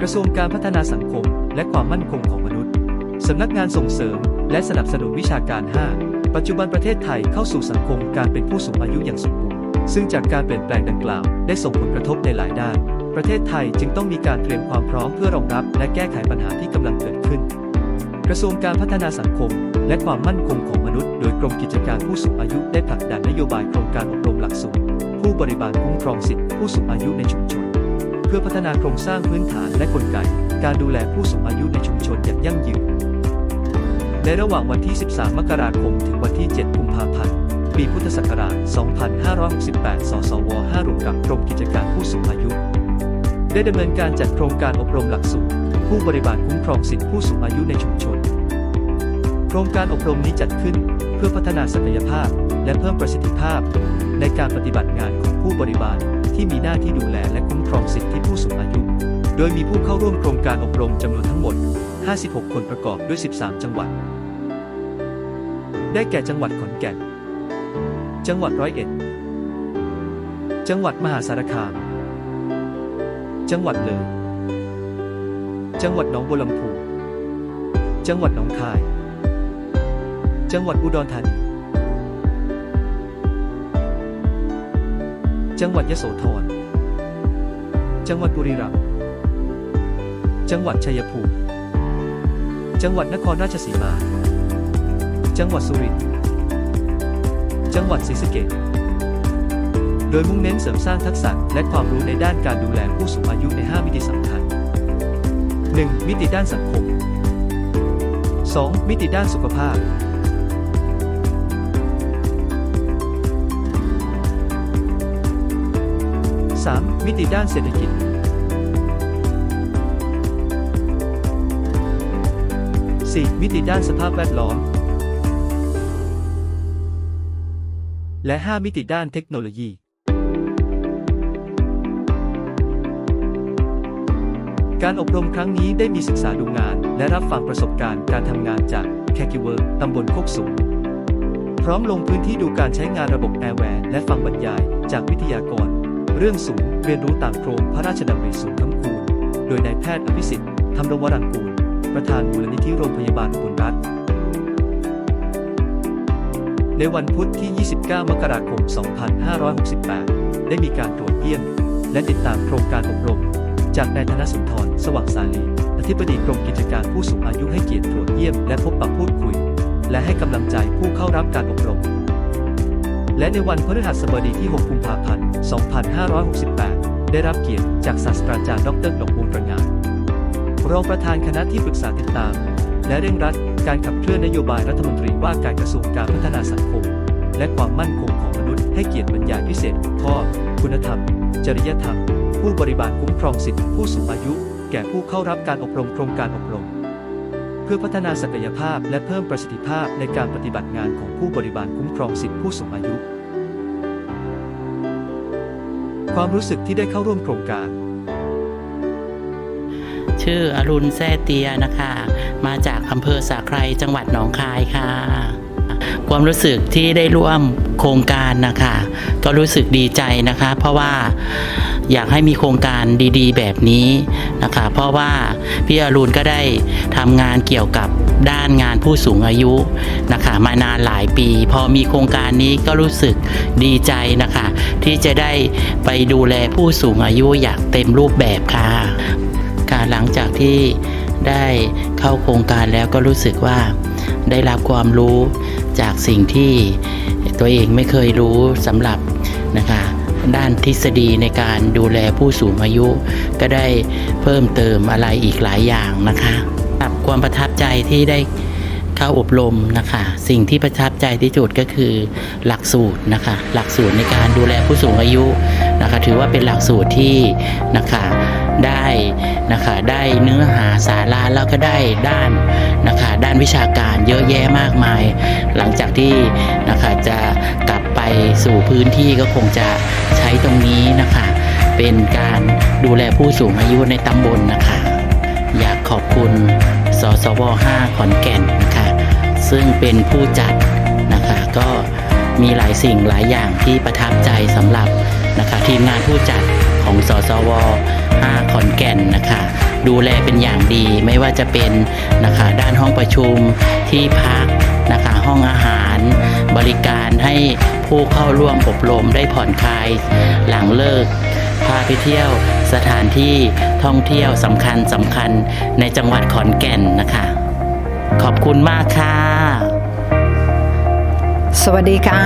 กระทรวงการพัฒนาสังคม และความมั่นคงของมนุษย์ สำนักงานส่งเสริม และสนับสนุนวิชาการ 5 ปัจจุบันประเทศไทยเข้าสู่สังคมการเป็นผู้สูงอายุอย่างสมบูรณ์ ซึ่งจากการเปลี่ยนแปลงดังกล่าว ได้ส่งผลกระทบในหลายด้าน ประเทศไทยจึงต้องมีการเตรียมความพร้อมเพื่อรองรับ และแก้ไขปัญหาที่กำลังเกิดขึ้น กระทรวงการพัฒนาสังคม และความมั่นคงของมนุษย์ โดยกรมกิจการผู้สูงอายุได้ผลักดันนโยบายโครงการอบรมหลักสูตรผู้บริบาลคุ้มครองสิทธิผู้สูงอายุในชุมชน พื่อพัฒนาโครงสร้างพื้นฐานและกลไก การดูแลผู้สูงอายุในชุมชนอย่างยั่งยืน ในระหว่างวันที่ 13 มกราคม ถึงวันที่ 7 กุมภาพันธ์ ปีพุทธศักราช 2568 สสว 5ร่วมกับกรมกิจการผู้สูงอายุ ได้ดำเนินการจัดโครงการอบรมหลักสูตร ผู้บริบาลคุ้มครองสิทธิผู้สูงอายุในชุมชน โครงการอบรมนี้จัดขึ้นเพื่อพัฒนาศักยภาพ และเพิ่มประสิทธิภาพ ในการปฏิบัติงานของผู้บริบาล ที่มีหน้าที่ดูแลและคุ้มครองสิทธิผู้สูงอายุ โดยมีผู้เข้าร่วมโครงการอบรมจำนวนทั้งหมด 56 คนประกอบด้วย 13 จังหวัด ได้แก่จังหวัดขอนแก่น จังหวัดร้อยเอ็ด จังหวัดมหาสารคาม จังหวัดเลย จังหวัดหนองบัวลำพู จังหวัดหนองคาย จังหวัดอุดรธานี จังหวัดยโสธร จังหวัดบุรีรัมย์ จังหวัดชัยภูมิ จังหวัดนครราชสีมา จังหวัดสุรินทร์ จังหวัดศรีสะเกษโดยมุ่งเน้นเสริมสร้างทักษะและความรู้ในด้านการดูแลผู้สูงอายุใน 5 มิติสำคัญ 1. มิติด้านสังคม 2. มิติด้านสุขภาพ 3. มิติด้านเศรษฐกิจ 4. มิติด้านสภาพแวดล้อม และ 5 มิติด้านเทคโนโลยี การอบรมครั้งนี้ได้มีศึกษาดูงาน และรับฟังประสบการณ์การทำงานจากแคคิเวอร์ตำบลโคกสูง พร้อมลงพื้นที่ดูการใช้งานระบบแอร์แวร์และฟังบรรยายจากวิทยากร เรื่องศูนย์เรียนรู้ต่ามโครงพระราชดำริศูนย์ค้ำคูณโดยนายแพทย์อภิสิทธิ์ธรรมรงวรังกูล ประธานมูลนิธิโรงพยาบาลอุบลรัฐ ในวันพุธที่ 29 มกราคม 2568 ได้มีการตรวจเยี่ยม และติดตามโครงการอบรม จากนายธนสุนทร สว่างสาลี อธิบดีกรมกิจการผู้สูงอายุให้เกียรติตรวจเยี่ยม และพบปะพูดคุย และให้กำลังใจผู้เข้ารับการอบรม และในวันพฤหัสบดีที่ 6 กุมภาพันธ์ 2568 ได้รับเกียรติจากศาสตราจารย์ดรดอกวงประงาน รองประธานคณะที่ปรึกษาติดตาม และเร่งรัดการขับเคลื่อนนโยบายรัฐมนตรีว่าการกระทรวงการพัฒนาสังคม และความมั่นคงของมนุษย์ให้เกียรติบรรยายพิเศษข้อคุณธรรม จริยธรรม ผู้บริบาลคุ้มครองสิทธิผู้สูงอายุ แก่ผู้เข้ารับการอบรมโครงการอบรม เพื่อพัฒนาศักยภาพและเพิ่มประสิทธิภาพในการปฏิบัติงานของผู้บริบาลคุ้มครองสิทธิผู้สูงอายุ ความรู้สึกที่ได้เข้าร่วมโครงการ ชื่ออรุณแซ่เตียนะคะ มาจากอำเภอสาไครจังหวัดหนองคายค่ะ ความรู้สึกที่ได้ร่วมโครงการนะคะ ก็รู้สึกดีใจนะคะ เพราะว่า อยากให้มีโครงการดีๆ แบบนี้นะคะเพราะว่าพี่อรุณก็ได้ทำงานเกี่ยวกับด้านงานผู้สูงอายุนะคะมานานหลายปี พอมีโครงการนี้ก็รู้สึกดีใจนะคะ ที่จะได้ไปดูแลผู้สูงอายุอย่างเต็มรูปแบบค่ะการหลังจากที่ได้เข้าโครงการแล้วก็รู้สึกว่าได้รับความรู้จากสิ่งที่ตัวเองไม่เคยรู้สำหรับนะคะ ด้านทฤษฎีในการดูแลผู้สูงอายุ ก็ได้เพิ่มเติมอะไรอีกหลายอย่างนะคะกับความประทับใจที่ได้เข้าอบรมนะคะ สิ่งที่ประทับใจที่สุดก็คือหลักสูตรนะคะ หลักสูตรในการดูแลผู้สูงอายุนะคะ ถือว่าเป็นหลักสูตรที่นะคะ ได้นะคะได้เนื้อหาสาระแล้วก็ได้ด้านนะคะด้านวิชาการเยอะแยะมากมาย หลังจากที่นะคะจะกลับไปสู่พื้นที่ก็คงจะใช้ตรงนี้นะคะ เป็นการดูแลผู้สูงอายุในตำบลนะคะ อยากขอบคุณสสว5ขอนแก่นนะคะซึ่งเป็นผู้จัดนะคะก็มีหลายสิ่งหลายอย่างที่ประทับใจสำหรับนะคะทีมงานผู้จัดของสสว 5ขอนแก่นนะคะ ดูแลเป็นอย่างดีไม่ว่าจะเป็นนะคะด้านห้องประชุมที่พักนะคะห้องอาหารบริการให้ผู้เข้าร่วมอบรมได้ผ่อนคลายหลังเลิก พาไปเที่ยวสถานที่ท่องเที่ยวสำคัญสำคัญในจังหวัดขอนแก่นนะคะ ขอบคุณมากค่ะสวัสดีค่ะ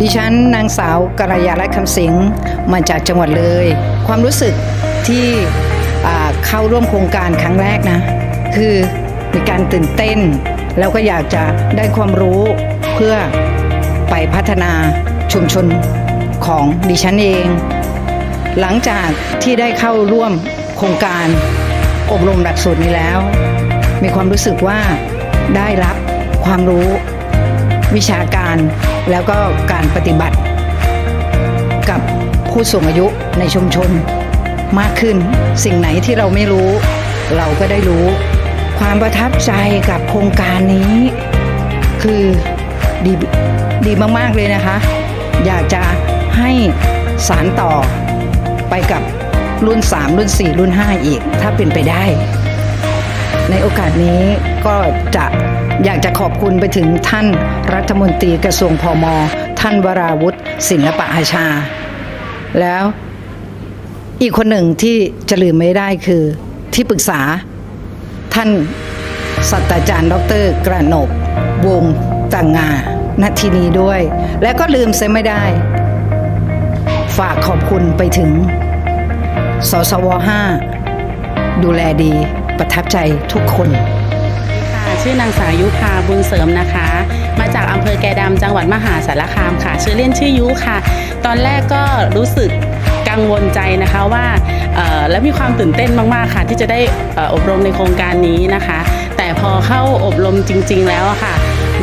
ดิฉันนางสาวกรยาลัตน์คำสิงมาจากจังหวัดเลย ความรู้สึก ที่เข้าร่วมโครงการครั้งแรกนะ คือมีการตื่นเต้น แล้วก็อยากจะได้ความรู้เพื่อไปพัฒนาชุมชนของดิฉันเอง หลังจากที่ได้เข้าร่วมโครงการอบรมหลักสูตรนี้แล้ว มีความรู้สึกว่าได้รับความรู้วิชาการแล้วก็การปฏิบัติกับผู้สูงอายุในชุมชน มากขึ้น สิ่งไหนที่เราไม่รู้ เราก็ได้รู้ ความประทับใจกับโครงการนี้ คือดีดีมากๆเลยนะคะ อยากจะให้สารต่อไปกับรุ่น 3 รุ่น 4 รุ่น 5 อีก ถ้าเป็นไปได้ ในโอกาสนี้ก็จะอยากจะขอบคุณไปถึงท่านรัฐมนตรีกระทรวงพมท่านวราวุฒิศิลปะอาชา แล้ว อีกคนหนึ่งที่จะลืมไม่ได้คือที่ปรึกษา ท่านศาสตราจารย์ ดร กระหนก วงต่างงาณทีนี้ด้วย และก็ลืมเสียไม่ได้ ฝากขอบคุณไปถึง สสว 5 ดูแลดีประทับใจทุกคนค่ะชื่อนางสาวยุพาบุญเสริมนะคะ มาจากอำเภอแกดำจังหวัดมหาสารคามค่ะ ชื่อเล่นชื่อยุค่ะ ตอนแรกก็รู้สึก งวลใจนะคะว่าและมีความตื่นเต้นมากๆค่ะ ที่จะได้อบรมในโครงการนี้นะคะ แต่พอเข้าอบรมจริง ๆ แล้วค่ะ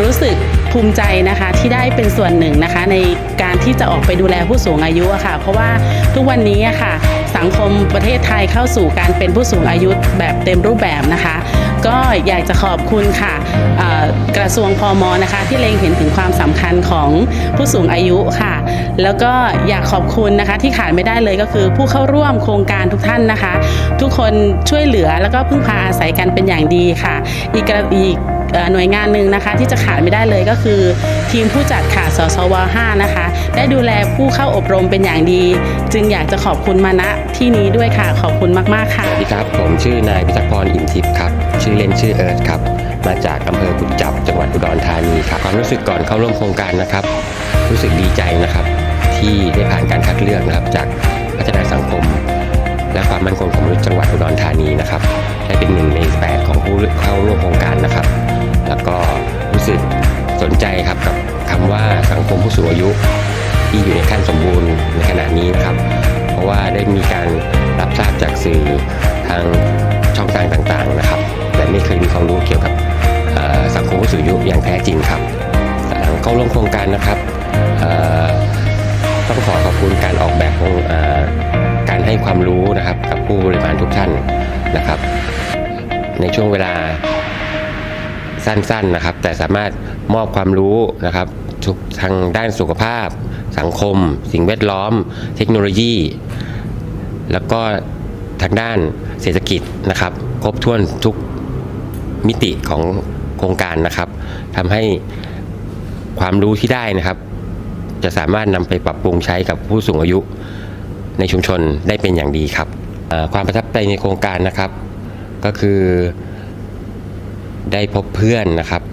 รู้สึกภูมิใจนะคะที่ได้เป็นส่วนหนึ่งนะคะ ในการที่จะออกไปดูแลผู้สูงอายุะค่ะ เพราะว่าทุกวันนี้ะค่ะ สังคมประเทศไทยเข้าสู่การเป็นผู้สูงอายุแบบเต็มรูปแบบนะคะ ก็อยากจะขอบคุณค่ะกระทรวงพอมนะคะ ที่เล็งเห็นถึงความสำคัญของผู้สูงอายุค่ะ แล้วก็อยากขอบคุณนะคะที่ขาดไม่ได้เลยก็คือผู้เข้าร่วมโครงการทุกท่านนะคะ ทุกคนช่วยเหลือแล้วก็พึ่งพาอาศัยกันเป็นอย่างดีค่ะ อีกอีก หน่วยงานหนึ่งนะคะ ที่จะขาดไม่ได้เลยก็คือ ทีมผู้จัดค่ะสสว 5 นะคะ ได้ดูแลผู้เข้าอบรมเป็นอย่างดี จึงอยากจะขอบคุณมาณที่นี้ด้วยค่ะ ขอบคุณมากๆค่ะสวัสดีครับผมชื่อนายพิทักษ์พรอิ่มทิพย์ครับ ชื่อเล่นชื่อเอิร์ธครับ มาจากอำเภอกุดจับจังหวัดอุดรธานีครับความรู้สึกก่อนเข้าร่วมโครงการนะครับ รู้สึกดีใจนะครับ ที่ได้ผ่านการคัดเลือกนะครับจาก ว่าสังคมผู้สูงอายุ ที่อยู่ในขั้นสมบูรณ์ในขณะนี้นะครับ เพราะว่าได้มีการรับทราบจากสื่อทางช่องทางต่างๆนะครับ แต่ไม่เคยมีความรู้เกี่ยวกับสังคมผู้สูงอายุอย่างแท้จริงครับหลังเข้าร่วมโครงการนะครับต้องขอขอบคุณการออกแบบของอการให้ความรู้นะครับกับผู้บริหารทุกท่านนะครับ ในช่วงเวลาสั้นๆนะครับ แต่สามารถมอบความรู้นะครับ ทุกทางด้านสุขภาพ สังคม สิ่งแวดล้อม เทคโนโลยี แล้วก็ทางด้านเศรษฐกิจนะครับ ครบถ้วนทุกมิติของโครงการนะครับทำให้ความรู้ที่ได้นะครับ จะสามารถนำไปปรับปรุงใช้กับผู้สูงอายุในชุมชนได้เป็นอย่างดีครับ ความประทับใจในโครงการนะครับ ก็คือได้พบเพื่อนนะครับ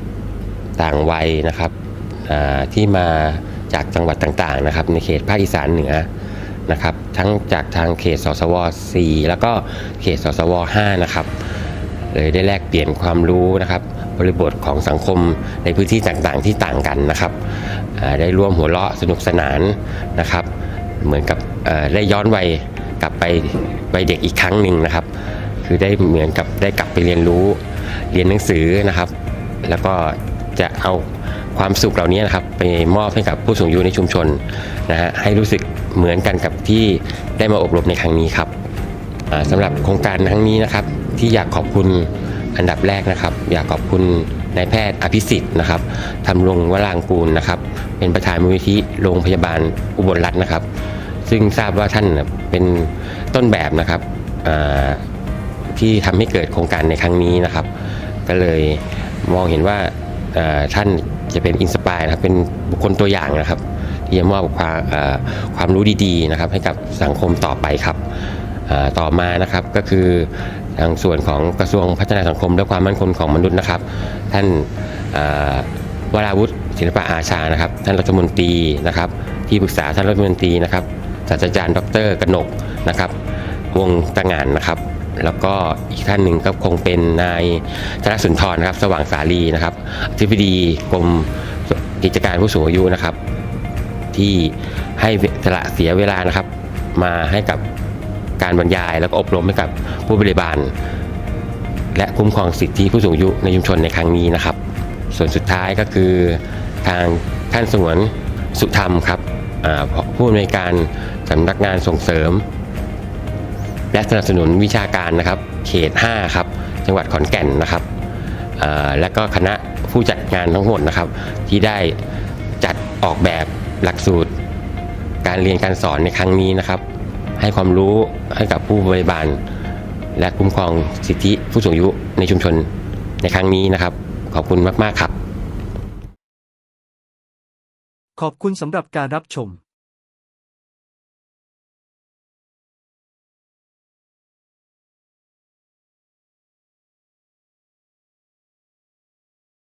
ต่างวัยนะครับ ที่มาจากจังหวัดต่างๆนะครับในเขตภาคอีสานเหนือนะครับทั้งจากทางเขตสสว 4 แล้วก็เขตสสว 5 นะครับเลยได้แลกเปลี่ยนความรู้นะครับบริบทของสังคมในพื้นที่ต่างๆ ที่ต่างกันนะครับได้ร่วมหัวเราะสนุกสนานนะครับ เหมือนกับได้ย้อนวัยกลับไปวัยเด็กอีกครั้งหนึ่งนะครับ คือได้เหมือนกับได้กลับไปเรียนรู้เรียนหนังสือนะครับ แล้วก็จะเอา ความสุขเหล่านี้นะครับไปมอบให้กับผู้สูงอายุในชุมชนนะฮะให้รู้สึกเหมือนกันกับที่ได้มาอบรมในครั้งนี้ครับอ่าสำหรับโครงการครั้งนี้นะครับ ที่อยากขอบคุณอันดับแรกนะครับ อยากขอบคุณนายแพทย์อภิสิทธิ์นะครับทำรงวรางกูลนะครับ เป็นประธานมูลนิธิโรงพยาบาลอุบลรัตน์นะครับ ซึ่งทราบว่าท่านเป็นต้นแบบนะครับที่ทำให้เกิดโครงการในครั้งนี้นะครับ ก็เลยมองเห็นว่าท่าน จะเป็นอินสปายนะครับเป็นบุคคลตัวอย่างนะครับ ที่จะมอบความความรู้ดีๆนะครับ ให้กับสังคมต่อไปครับต่อมานะครับก็คือทางส่วนของกระทรวงพัฒนาสังคมและความมั่นคงของมนุษย์นะครับ ท่านวราวุฒิศิลปะอาชานะครับ ท่านรัฐมนตรีนะครับ ที่ปรึกษาท่านรัฐมนตรีนะครับศาสตราจารย์ ดรกนกนะครับ วงตะงานนะครับ แล้วก็อีกท่านหนึ่งก็คงเป็นนายธนสุนทรนะครับ สว่างสาลีนะครับอธิบดีกรมกิจการผู้สูงอายุนะครับ ที่ให้สละเสียเวลานะครับ มาให้กับการบรรยาย แล้วก็อบรมให้กับผู้บริบาล และคุ้มครองสิทธิผู้สูงอายุในชุมชนในครั้งนี้นะครับ ส่วนสุดท้ายก็คือทางท่านสงวนสุธรรมครับผู้อำนวยการสำนักงานส่งเสริม และสนับสนุนวิชาการนะครับ เขต 5 ครับ จังหวัดขอนแก่นนะครับและก็คณะผู้จัดงานทั้งหมดนะครับ ที่ได้จัดออกแบบหลักสูตร การเรียนการสอนในครั้งนี้นะครับ ให้ความรู้ให้กับผู้บริบาล และคุ้มครองสิทธิผู้สูงอายุในชุมชนในครั้งนี้นะครับ ขอบคุณมาก ๆ ครับ ขอบคุณสำหรับการรับชม